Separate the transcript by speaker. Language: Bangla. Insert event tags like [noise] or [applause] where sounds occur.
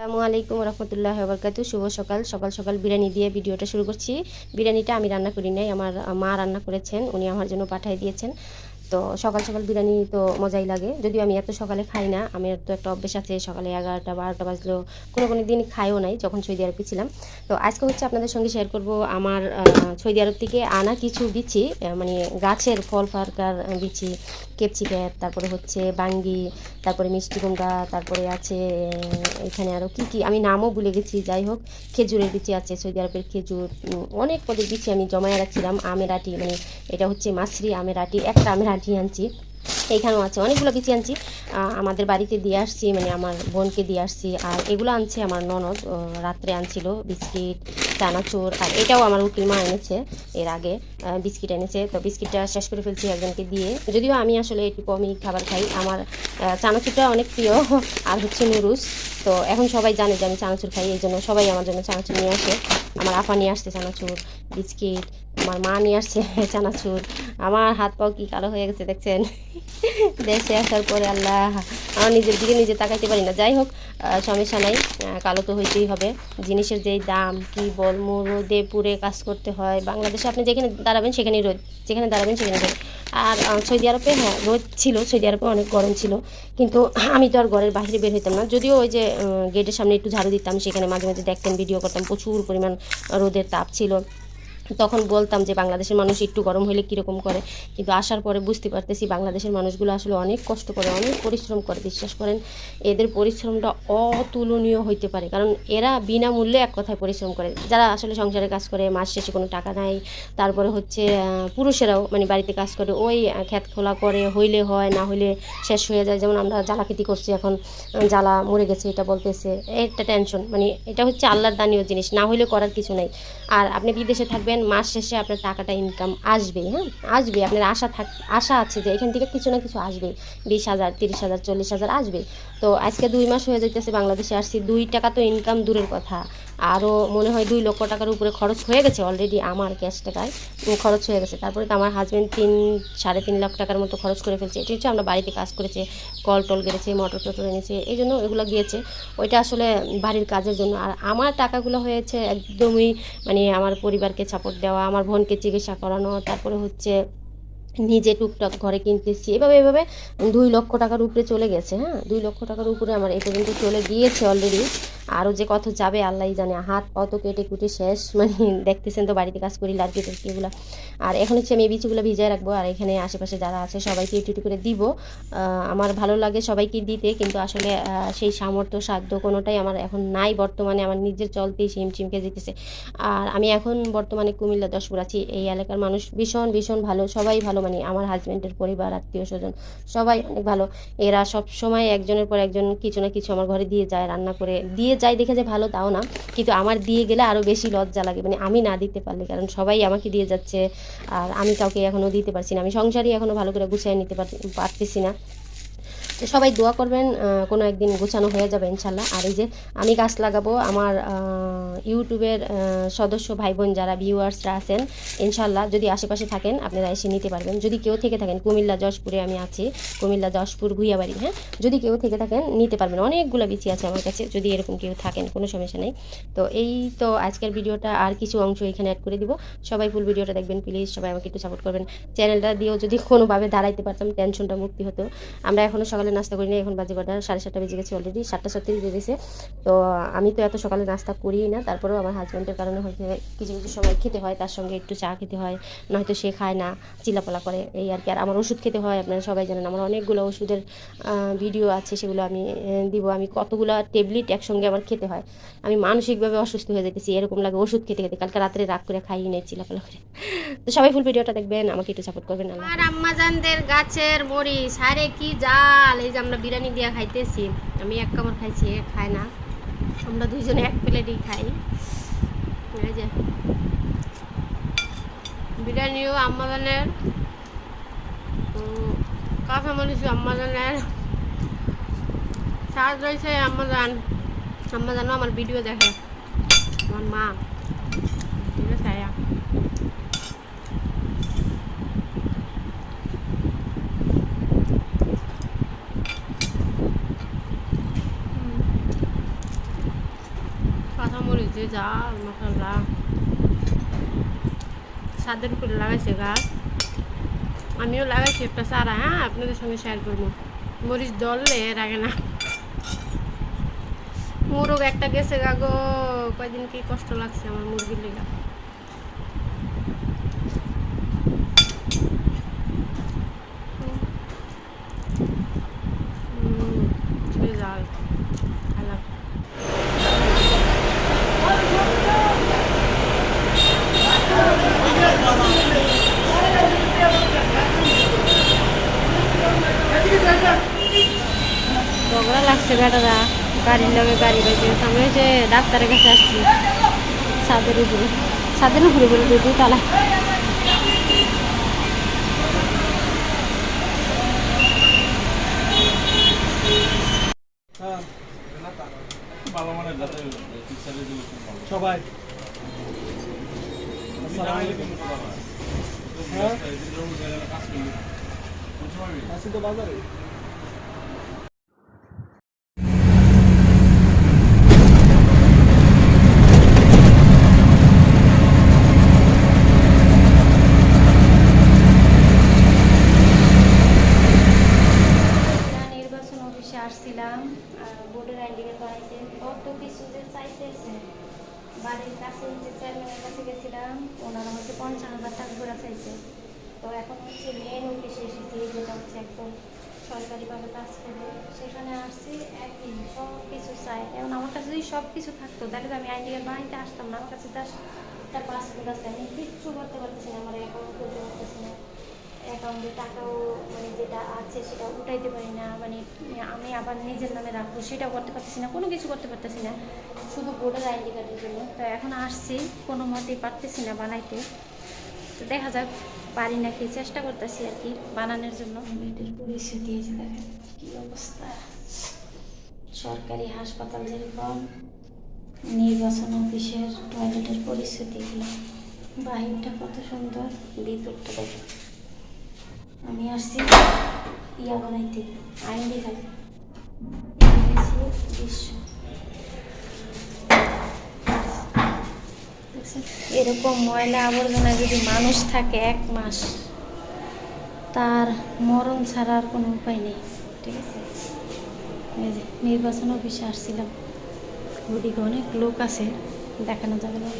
Speaker 1: আসসালামু আলাইকুম রহমতুল্লাহ বরকাত শুভ সকাল। সকাল সকাল বিরিয়ানি দিয়ে ভিডিওটা শুরু করছি। বিরিয়ানিটা আমি রান্না করি নাই। আমার মা রান্না করেছেন। উনি আমার জন্য পাঠিয়ে দিয়েছেন। তো সকাল সকাল বিরিয়ানি তো মজাই লাগে। যদিও আমি এত সকালে খাই না আমার তো একটা অভ্যেস আছে সকালে এগারোটা, বারোটা বাজলেও কোনো কোনো দিন খাইও নাই যখন সৌদি আরবে ছিলাম। তো আজকে হচ্ছে আপনাদের সঙ্গে শেয়ার করব আমার সৌদি আরব থেকে আনা কিছু বিচি মানে গাছের ফল ফারকার বিচি কেপসিক্যাপ তারপরে হচ্ছে বাঙ্গি, তারপরে মিষ্টি কুমড়া, তারপরে আছে এখানে আরও কী কী, আমি নামও ভুলে গেছি, যাই হোক, খেজুরের বিচি আছে, সৌদি আরবের খেজুর অনেক পদের বিচি আমি জমায় রাখছিলাম, আমের আটি মানে এটা হচ্ছে মাছরি আমের আটি, একটা আমের আটি আনছি। এইখানেও আছে অনেকগুলো বিচি আনছি। আমাদের বাড়িতে দিয়ে আসছি মানে আমার বোনকে দিয়ে আসছি। আর এগুলো আনছে আমার ননদ রাত্রে আনছিল বিস্কিট চানাচুর আর এটাও আমার উকিল মা এনেছে এর আগে বিস্কিট এনেছে। তো বিস্কিটটা শেষ করে ফেলছি একজনকে দিয়ে। যদিও আমি আসলে একটু কমই খাবার খাই। আমার চানাচুরটা অনেক প্রিয়, আর হচ্ছে নুরুস তো এখন সবাই জানে যে আমি চানাচুর খাই এই জন্য সবাই আমার জন্য চানাচুর নিয়ে আসে। আমার আপা নিয়ে আসছে চানাচুর, বিস্কিট, আমার মা নিয়ে আসছে [laughs] চানাচুর। আমার হাত পাও কি কালো হয়ে গেছে, দেখছেন? [laughs] দেশে আসার পরে আল্লাহ, আমার নিজের দিকে নিজে তাকাইতে পারি না। যাই হোক সমস্যা নাই কালো তো হইতেই হবে। জিনিসের যেই দাম, কি বলব রোদে পুড়ে কাজ করতে হয়। বাংলাদেশে আপনি যেখানে দাঁড়াবেন সেখানেই রোদ, যেখানে দাঁড়াবেন সেখানে রোদ। আর সৌদি আরবে হ্যাঁ রোদ ছিল, সৌদি আরবে অনেক গরম ছিল। কিন্তু আমি তো আর ঘরের বাইরে বের হইতাম না। যদিও ওই যে গেটের সামনে একটু ঝাড়ু দিতাম, সেখানে মাঝে মাঝে দেখতেন, ভিডিও করতাম, প্রচুর পরিমাণ রোদের তাপ ছিল। তখন বলতাম যে, বাংলাদেশের মানুষ একটু গরম হলে কীরকম করে? কিন্তু আসার পরে বুঝতে পারতেছি বাংলাদেশের মানুষগুলো আসলে অনেক কষ্ট করে, অনেক পরিশ্রম করে। বিশ্বাস করেন, এদের পরিশ্রমটা অতুলনীয় হইতে পারে। কারণ এরা বিনামূল্যে এক কথায় পরিশ্রম করে। যারা আসলে সংসারে কাজ করে, মাস শেষে কোনো টাকা নাই, তারপরে হচ্ছে পুরুষেরাও মানে বাড়িতে কাজ করে, ওই ক্ষেত খোলা করে, হইলে হয়, না হইলে শেষ হয়ে যায়। যেমন আমরা জ্বালা খেতি করছি এখন জ্বালা মরে গেছে, এটা বলতেছে। একটা টেনশন মানে এটা হচ্ছে আল্লাহর দানীয় জিনিস, না হইলে করার কিছু নাই। আর আপনি বিদেশে থাকবেন মাস শেষে আপনার টাকাটা ইনকাম আসবে হ্যাঁ? আসবে আপনার আশা থাক, আশা আছে যে এখান থেকে কিছু না কিছু আসবে বিশ হাজার, তিরিশ হাজার, চল্লিশ হাজার আসবে তো আজকে দুই মাস হয়ে যাইতেছে বাংলাদেশে আসছি, দুই টাকা তো ইনকাম দূরের কথা। আরও মনে হয় দুই লক্ষ টাকার উপরে খরচ হয়ে গেছে অলরেডি আমার ক্যাশ টাকায়। খরচ হয়ে গেছে। তারপরে তো আমার হাজব্যান্ড তিন, সাড়ে তিন লাখ টাকার মতো খরচ করে ফেলছে। এটি হচ্ছে আমরা বাড়িতে কাজ করেছে, কল টল গেড়েছে মোটর টোটর এনেছে, এই জন্য এগুলো গিয়েছে। ওইটা আসলে বাড়ির কাজের জন্য। আর আমার টাকাগুলো হয়েছে একদমই মানে আমার পরিবারকে সাপোর্ট দেওয়া, আমার বোনকে চিকিৎসা করানো, তারপরে হচ্ছে নিজে টুকটাক ঘরে কিনতেছি। এভাবে এভাবে দুই লক্ষ টাকার উপরে চলে গেছে হ্যাঁ? দুই লক্ষ টাকার উপরে আমার এই পর্যন্ত চলে গিয়েছে অলরেডি আরও যে কত যাবে আল্লাহ জানে। হাত কত কেটে কুটে শেষ। মানে দেখতেছেন তো বাড়িতে কাজ করি লার্কি টার্কি এগুলো। আর এখন হচ্ছে আমি এই বিচিগুলো ভিজায় রাখব। আর এখানে আশেপাশে যারা আছে, সবাইকে একটু একটু করে দিব। আমার ভালো লাগে সবাইকে দিতে। কিন্তু আসলে সেই সামর্থ্য, সাধ্য কোনোটাই আমার এখন নাই। বর্তমানে আমার নিজের চলতেই চিমকে যেতেছে। আর আমি এখন বর্তমানে কুমিল্লা, দশপুর আছি। এই এলাকার মানুষ ভীষণ ভীষণ ভালো। সবাই ভালো। মানে আমার হাজব্যান্ডের পরিবার, আত্মীয় স্বজন সবাই অনেক ভালো। এরা সব সময় একজনের পর একজন কিছু না কিছু আমার ঘরে দিয়ে যায়, রান্না করে দিয়ে যায় দেখে যে ভালো, তাও না। কিন্তু আমার দিয়ে গেলে আরও বেশি লজ্জা লাগে। মানে আমি না দিতে পারলে, কারণ সবাই আমাকে দিয়ে যাচ্ছে। আর আমি কাউকে এখনও দিতে পারছি না। আমি সংসারই এখনও ভালো করে গুছিয়ে নিতে পার- পারতেছি না। সবাই দোয়া করবেন কোনো একদিন গোছানো হয়ে যাবে ইনশাল্লাহ। আর এই যে আমি গাছ লাগাবো, আমার ইউটিউবের সদস্য ভাই বোন যারা ভিউয়ার্সরা আছেন, ইনশাল্লাহ যদি আশেপাশে থাকেন, আপনারা এসে নিতে পারবেন। যদি কেউ থেকে থাকেন, কুমিল্লা, যশপুরে আমি আছি, কুমিল্লা, যশপুর, ভুইয়াবাড়ি হ্যাঁ? যদি কেউ থেকে থাকেন, নিতে পারবেন। অনেকগুলো বিচি আছে আমার কাছে, যদি এরকম কেউ থাকেন, কোনো সমস্যা নেই। তো এই তো আজকের ভিডিওটা, আর কিছু অংশ এখানে অ্যাড করে দিব। সবাই ফুল ভিডিওটা দেখবেন প্লিজ সবাই আমাকে একটু সাপোর্ট করবেন। চ্যানেলটা দিয়েও যদি কোনোভাবে দাঁড়াইতে পারতাম টেনশনটা মুক্তি হতো। আমরা এখনও সকালে নাস্তা করি না এখন বাজে কটা সাড়ে সাতটা বেজে গেছে অলরেডি সাতটা সত্তরই বেজেছে তো আমি তো এত সকালে নাস্তা করিই না, তারপরেও আমার হাজব্যান্ডের কারণে হয়তো কিছু কিছু সময় খেতে হয়, তার সঙ্গে একটু চা খেতে হয়, নয়তো সে খায় না চিলাপালা করে, এই আর কি। আর আমার ওষুধ খেতে হয়, আপনারা সবাই জানেন, আমার অনেকগুলো ওষুধের ভিডিও আছে, সেগুলো আমি দিব। আমি কতগুলো ট্যাবলেট একসঙ্গে আমার খেতে হয়। আমি মানসিকভাবে অসুস্থ হয়ে যেতেছি এরকম লাগে ওষুধ খেতে খেতে। কালকে রাত্রে রাগ করে খাইয়ে নেই চিলাপালা করে। তো সবাই ফুল ভিডিওটা দেখবেন, আমাকে একটু সাপোর্ট করবেন
Speaker 2: আর আম্মাজানদের গাছের মরিচ আরে কি জাল। এই যে আমরা বিরিয়ানি দিয়া খাইতেছি আমি এক কামড় খাইছি খায় না। আমরা দুইজনে এক প্লেটই খাই। এই যে। বিরিয়ানিও আম্মাজানের উম, কাঁচা মরিচ আম্মাজানের। স্বাদ রয়েছে আম্মাজান। আম্মাজানও আমার ভিডিও দেখে। আমার মা ঠিক আছে মরিচ যে জাল মশলা। স্বাদের করে লাগাইছে গাছ আমিও লাগাইছি একটা চারা হ্যাঁ? আপনাদের সঙ্গে শেয়ার করব। মরিচ দললে এর না। মুরগ একটা গেছে গা গো। কয়দিন কি কষ্ট লাগছে আমার মুরগির লেগা হুম, সে জাল খালাম লাগছে বেটারা গাড়ির লগে গাড়ি বাইতে আমি ওই যে ডাক্তারের কাছে আসছি ছাদের উপরে। ছাদের উপরে বলে দুই তালা।
Speaker 3: হ্যাঁ
Speaker 4: মানে
Speaker 3: সবাই হ্যাঁ? আছি তো বাজারে
Speaker 5: না, নির্বাচন অফিসে আসছিলাম বোর্ডের আইডি কার্ড বানাইতে কত কিছু যে চাইতেছে বাড়ির কাছে যে চেয়ারম্যানের কাছে গেছিলাম ওনারা হচ্ছে পঞ্চান্ন হাজার টাকা করে চাইছে তো এখন হচ্ছে মেন অফিসে এসেছি, যেটা হচ্ছে একদম সরকারিভাবে কাজ করে। সেখানে আসছি একই সব কিছু চাই। এখন আমার কাছে যদি সব কিছু থাকতো, তাহলে তো আমি আইডি কার্ড বানাইতে আসতাম না। আমার কাছে জাস্ট একটা পাসপোর্ট আছে। আমি কিচ্ছু করতে পারতেছি না, আমার অ্যাকাউন্ট করতে পারতেছি না। অ্যাকাউন্টে টাকাও মানে যেটা আছে সেটা উঠাইতে পারি না। মানে আমি আবার নিজের নামে রাখব, সেটাও করতে পারতেছি না, কোনো কিছু করতে পারতেছি না। শুধু ভোটার আইডি কার্ডের জন্য। তো এখন আসছি, কোনো মতেই পারতেছি না বানাইতে। তো দেখা যাক। পারি না নাকি চেষ্টা করতেছি আর কি বানানোর জন্য। পরিস্থিতি কী অবস্থা। সরকারি হাসপাতাল যেরকম, নির্বাচন অফিসের টয়লেটের পরিস্থিতিগুলো বাহিরটা কত সুন্দর, ভিতরটা দেখেন। আমি আসছি, ইয়া বানাইতে। আইন খালি দৃশ্য দেখছেন? এরকম ময়লা আবর্জনা যদি মানুষ থাকে এক মাস, তার মরণ ছাড়ার কোনো উপায় নেই, ঠিক আছে? নির্বাচন অফিসে আসছিলাম। ওদিকে অনেক লোক আছে, দেখানো যাবে না।